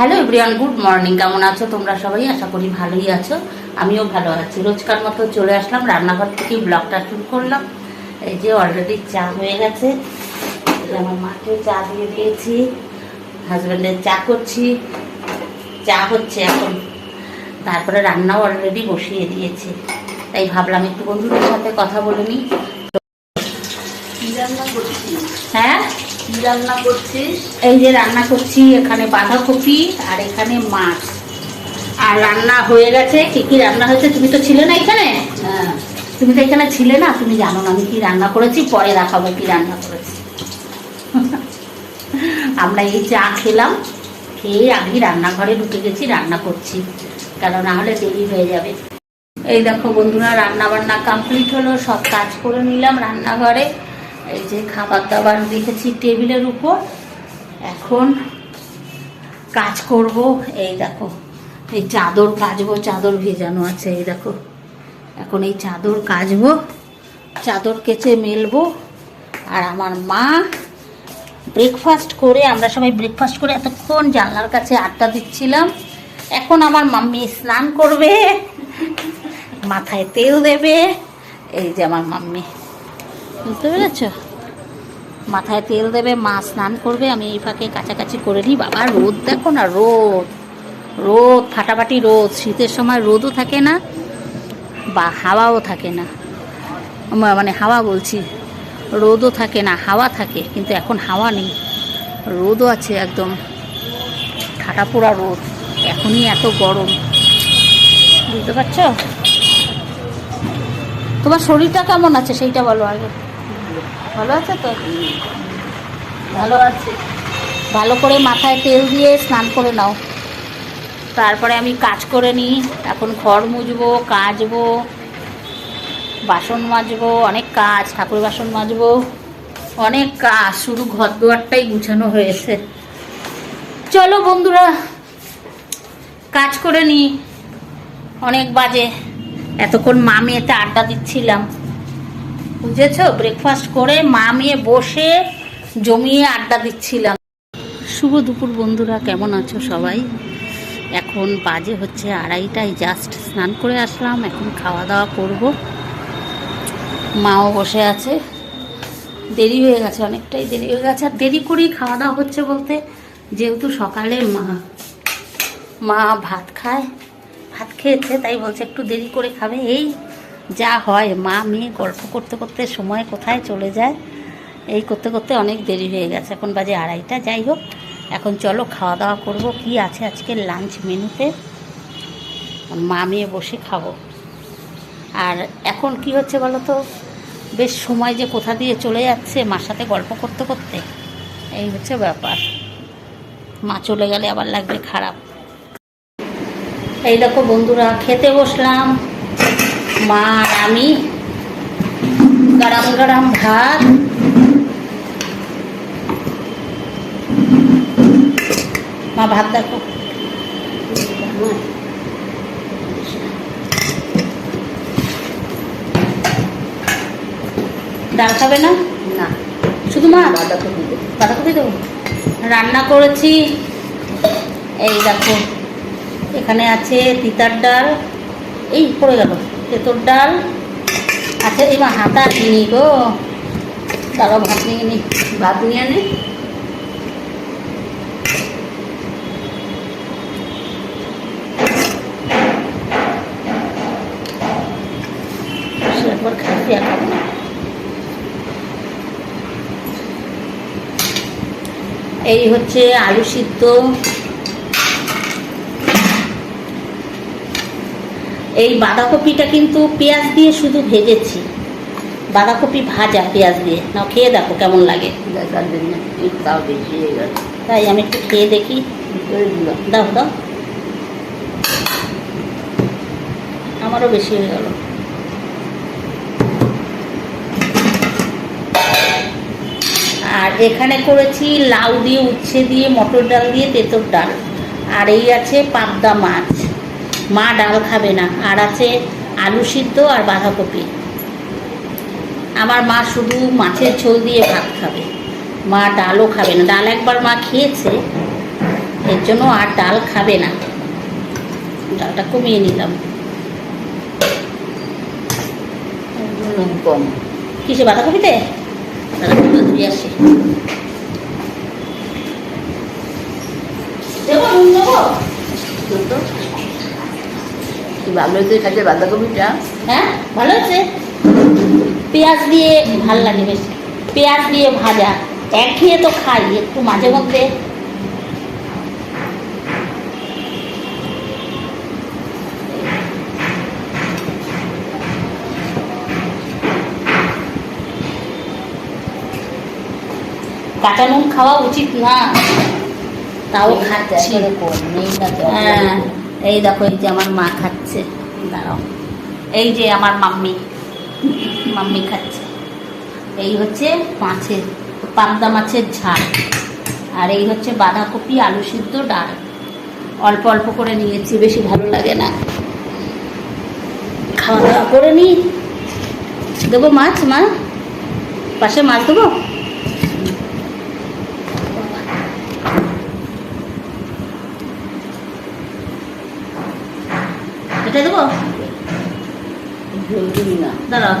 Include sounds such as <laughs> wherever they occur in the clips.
Hello everyone good morning. কেমন আছো তোমরা সবাই? আশা করি ভালোই আছো। আমিও ভালো আছি। রোজকার মতো চলে আসলাম। রান্নাঘর থেকে ব্লগটা শুরু করলাম। এই যে অলরেডি চা হয়ে গেছে। আমার মাকে চা দিয়ে দিয়েছি। হাজব্যান্ডের চা করছি। চা হচ্ছে এখন। তারপরে রান্নাও অলরেডি বসিয়ে দিয়েছি। তাই ভাবলাম একটু বন্ধুদের সাথে কথা বলে নিই। হ্যাঁ? কি রান্না করছিস? এই যে রান্না করছি এখানে বাঁধাকপি আর এখানে মাছ। আর রান্না হয়ে গেছে কি কি রান্না হয়েছে তুমি তো ছিলে না এখানে? হ্যাঁ। তুমি তো এখানে ছিলে না তুমি জানো না আমি কি রান্না করেছি পরে দেখাবো কি রান্না করেছি। <laughs> আমরা এই চা খেলাম খেয়ে আমি রান্নাঘরে ঢুকে গেছি রান্না করছি কারণ না হলে দেরি হয়ে যাবে। এই দেখো বন্ধুরা রান্না বান্না কমপ্লিট হলো সব কাজ করে নিলাম রান্নাঘরে। এই যে খাবার দাবার রেখেছি টেবিলের উপর। এখন কাজ করব, এই দেখো, এই চাদর কাচবো, চাদর ভেজানো আছে, এই দেখো। এখন এই চাদর কাচবো, চাদর কেচে মেলবো। আর আমার মা ব্রেকফাস্ট করে, আমরা সবাই ব্রেকফাস্ট করে এতক্ষণ জানলার কাছে আড্ডা দিচ্ছিলাম। এখন আমার মাম্মি স্নান করবে, মাথায় তেল দেবে। এই যে আমার মাম্মি। বুঝতে পেরেছ? মাথায় তেল দেবে, মা স্নান করবে, আমি এই ফাঁকে কাছাকাছি করে নিই। বাবা, রোদ দেখো না, রোদ। রোদ, ফাটাফাটি রোদ। শীতের সময় রোদও থাকে না, বা হাওয়াও থাকে না। মানে হাওয়া বলছি। রোদও থাকে না, হাওয়া থাকে, কিন্তু এখন হাওয়া নেই। রোদও আছে একদম। ঠাটা পোড়া রোদ। এখনই এত গরম। বুঝতে পারছ? তোমার শরীরটা কেমন আছে? সেইটা বলো আগে। ভালো আছে তো? ভালো আছে। ভালো করে মাথায় তেল দিয়ে স্নান করে নাও। তারপরে আমি কাজ করে নিই। এখন ঘর মুছবো কাচবো বাসন মাজবো, অনেক কাজ, ঠাকুর বাসন মাজবো। অনেক কাজ, শুধু ঘর দুয়ারটাই গুছানো হয়েছে। চলো বন্ধুরা, কাজ করে নিই। অনেক বাজে। এতক্ষণ মা মেয়েতে আড্ডা দিচ্ছিলাম। বুঝেছ? ব্রেকফাস্ট করে মা মেয়ে বসে জমিয়ে আড্ডা দিচ্ছিলাম। শুভ দুপুর বন্ধুরা, কেমন আছো সবাই? এখন বাজে হচ্ছে আড়াইটায় জাস্ট স্নান করে আসলাম, এখন খাওয়া দাওয়া করব। মাও বসে আছে। দেরি হয়ে গেছে, অনেকটাই দেরি হয়ে গেছে। আর দেরি করেই খাওয়া দাওয়া হচ্ছে বলতে, যেহেতু সকালে মা মা ভাত খায়, ভাত খেয়েছে, তাই বলছে একটু দেরি করে খাবে। এই যা হয়, মা, মেয়ে, গল্প করতে করতে সময় কোথায় চলে যায়, এই করতে করতে অনেক দেরি হয়ে গেছে। এখন বাজে আড়াইটা, যাই হোক, এখন চলো খাওয়া দাওয়া করব। কি আছে আজকে লাঞ্চ মেনুতে? মা, মেয়ে বসে খাব। আর এখন কি হচ্ছে বলো তো? বেশ সময় যে কোথা দিয়ে চলে যাচ্ছে, মার সাথে গল্প করতে করতে, এই হচ্ছে ব্যাপার। মা চলে গেলে আবার লাগবে খারাপ। এই দেখো বন্ধুরা, খেতে বসলাম। মা আর আমি গরম গরম ভাত। মা ভাত দেখো। ডাল খাবে না? না। শুধু মা? বাঁধাকপি। বাঁধাকপি দেবো? রান্না করেছি। এই দেখো এখানে আছে তিতার ডাল। এই পড়ে গেল। তেতোর ডাল। আছে এই হাতা কিনি গো। দাঁড়াও ভাত নিয়ে নি, ভাত নিয়ে নে। এই হচ্ছে আলু সিদ্ধ। এই বাঁধাকপিটা কিন্তু পেঁয়াজ দিয়ে শুধু ভেজেছি। বাঁধাকপি ভাজা পেঁয়াজ দিয়ে। না খেয়ে দেখো কেমন লাগে। তাই আমি একটু খেয়ে দেখি। দাও দাও। আমারও বেশি হয়ে গেল। আর এখানে করেছি লাউ দিয়ে, উচ্ছে দিয়ে, মটর ডাল দিয়ে, তেঁতোর ডাল। আর এই আছে পাবদা মাছ। মা ডাল খাবে না। আর আছে আলু সিদ্ধ আর বাঁধাকপি। আমার মা শুধু মাছের ঝোল দিয়ে ভাত খাবে। মা ডালও খাবে না। ডাল একবার মা খেয়েছে এর জন্য আর ডাল খাবে না। ডালটা কমিয়ে নিলাম। নুন কম। কিসে বাঁধাকপিতে? বাঁধাকপিটা ধুয়ে আসি। দেবো নুন দেবো কি ভালো হয়েছে বাঁধাকপিটা? হ্যাঁ ভালো আছে পেঁয়াজ দিয়ে ভালো লাগে বেশ। পেঁয়াজ দিয়ে ভাজা। একঘেয়ে তো খাই একটু মাঝে মধ্যে। কাঁচা নুন খাওয়া উচিত না। তাও খাচ্ছি। নেই না হ্যাঁ। এই দেখো, এই যে আমার মা খাচ্ছে। দাঁড়াও। এই যে আমার মাম্মি। মাম্মি খাচ্ছে। এই হচ্ছে মাছের, পাবদা মাছের ঝাল। আর এই হচ্ছে বাঁধাকপি আলু সিদ্ধ ডাল। অল্প অল্প করে নিয়েছি, বেশি ভালো লাগে না। খাওয়া দাওয়া করে নি। দেবো মাছ, মা? পাশে মাছ দেবো এটা দেবো দিবি না। না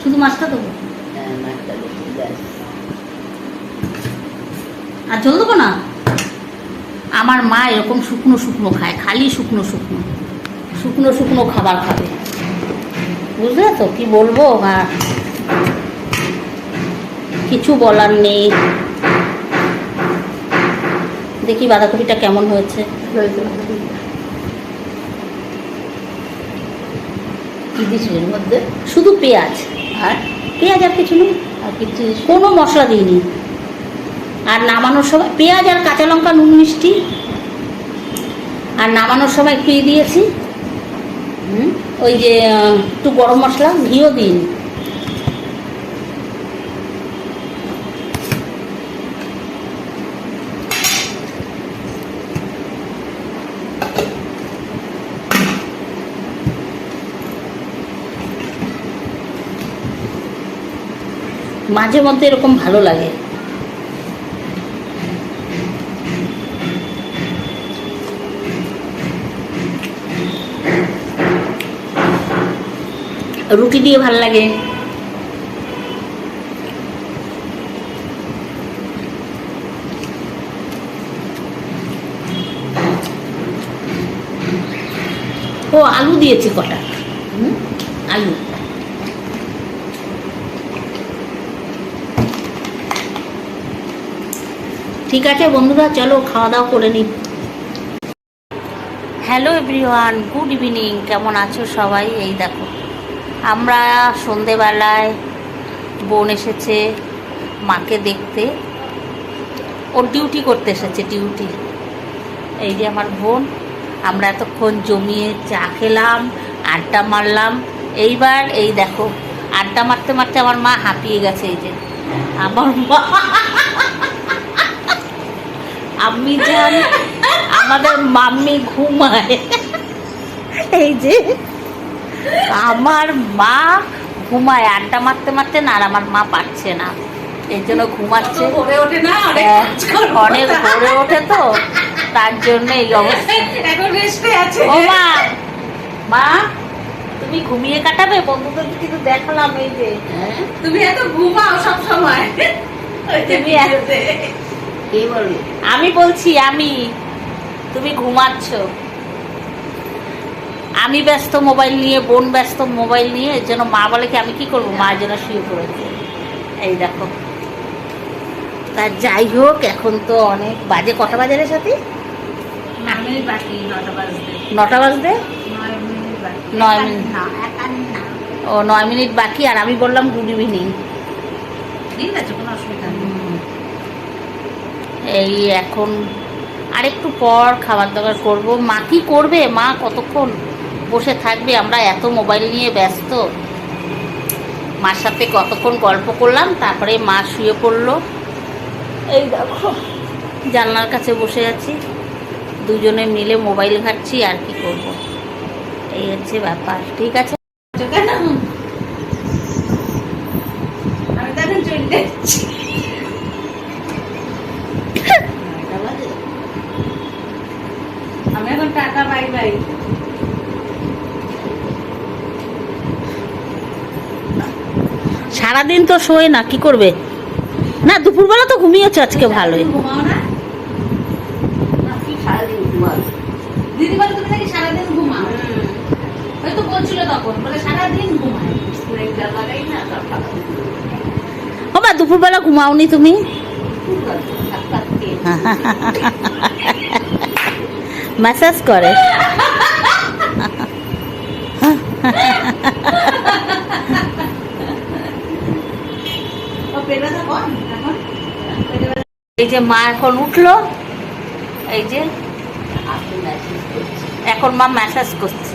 শুধু মাছটা দেবো হ্যাঁ মাছটা বেশি আর ঝোল দেবো না? আমার মা এরকম শুকনো শুকনো খায় খালি শুকনো শুকনো। শুকনো শুকনো খাবার খাবে। বুঝলে তো কি বলব? আর কিছু বলার নেই। দেখি বাঁধাকপিটা কেমন হয়েছে। এর মধ্যে শুধু পেঁয়াজ। আর পেঁয়াজ আর কিছু নেই। আর কিছু কোনো মশলা দিইনি। আর নামানোর সময় পেঁয়াজ আর কাঁচা লঙ্কা নুন মিষ্টি। আর নামানোর সময় একটু দিয়েছি। হুম? ওই যে একটু গরম মশলা ঘিও দিন মাঝে মধ্যে এরকম ভালো লাগে। রুটি দিয়ে ভালো লাগে। ও আলু দিয়েছি কটা? আলু। ঠিক আছে বন্ধুরা, চলো খাওয়া দাওয়া করে নিই হ্যালো এভরিওয়ান গুড ইভিনিং কেমন আছো সবাই? এই দেখো, আমরা সন্ধেবেলায় বোন এসেছে মাকে দেখতে। ওর ডিউটি করতে এসেছে ডিউটি এই যে আমার বোন, আমরা এতক্ষণ জমিয়ে চা খেলাম, আড্ডা মারলাম। এইবার এই দেখো, আড্ডা মারতে মারতে আমার মা হাঁপিয়ে গেছে এই যে। আমার মা <laughs> আমি যান আমাদের মাম্মি ঘুমায়। এই যে আমার মা ঘুমায় আড্ডা মারতে মারতে না আর আমার মা পারছে না। এই জন্য ঘুমাচ্ছে। ভরে ওঠে না অনেক হ্যাঁ, ভরে ওঠে তো তার জন্য এই অবস্থা। এখন রেস্টে আছে। ও মা মা তুমি ঘুমিয়ে কাটাবে? বন্ধুদের কিন্তু দেখালাম এই যে। তুমি এত ঘুমাও সব সময় তুমি এত- কে বলবে আমি বলছি আমি। তুমি ঘুমাচ্ছ। আমি ব্যস্ত মোবাইল নিয়ে বোন ব্যস্ত মোবাইল নিয়ে এর জন্য মা বলে কি আমি কি করব? মা যেন শুয়ে পড়েছে। এই দেখো। তা যাই হোক এখন তো অনেক বাজে। কটা বাজারে সাথে? নটা বাজতে। নয় মিনিট। ও নয় মিনিট বাকি আর আমি বললাম গুড ইভিনিং। ঠিক আছে কোনো অসুবিধা নেই। এই এখন আরেকটু পর খাবার দাবার করব। মা কি করবে? মা কতক্ষণ বসে থাকবে? আমরা এত মোবাইল নিয়ে ব্যস্ত। মার সাথে কতক্ষণ গল্প করলাম, তারপরে মা শুয়ে পড়ল। এই দেখো, জানলার কাছে বসে আছি। দুজনে মিলে মোবাইল ঘাটছি, আর কি করব? এই হচ্ছে ব্যাপার। ঠিক আছে? আমি তো এখন চলে যাচ্ছি নয়টা বাজে আমি এখন টাটা বাই বাই সারাদিন তো শোয় না কি করবে? না দুপুরবেলা তো ঘুমিয়েছে আজকে ভালোই। ঘুমাও না? কি সারাদিন ঘুমাবে দিদি বলে তুমি নাকি সারাদিন ঘুমাও? হয়তো বলছিল তখন বলে সারাদিন ঘুমায়। ব্রেকটা লাগাই না তারপর ও মা দুপুরবেলা ঘুমাওনি তুমি? <laughs> ম্যাসাজ করে। এই যে মা এখন উঠল এই যে এখন মা ম্যাসাজ করছে।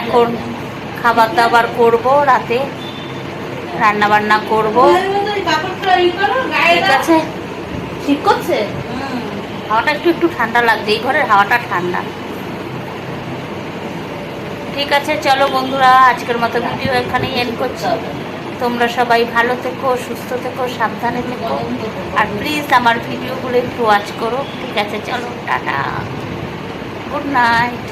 এখন খাবার দাবার করব রাতে। রান্না বান্না করব আছে। ঠিক করছে? হাওয়াটা একটু একটু ঠান্ডা লাগছে এই ঘরের হাওয়াটা ঠান্ডা। ঠিক আছে চলো বন্ধুরা আজকের মতো ভিডিও এখানেই এন্ড করছি। তোমরা সবাই ভালো থেকো সুস্থ থেকো সাবধানে থেকো। আর প্লিজ আমার ভিডিওগুলো একটু ওয়াচ করো। ঠিক আছে চলো টাটা। Good night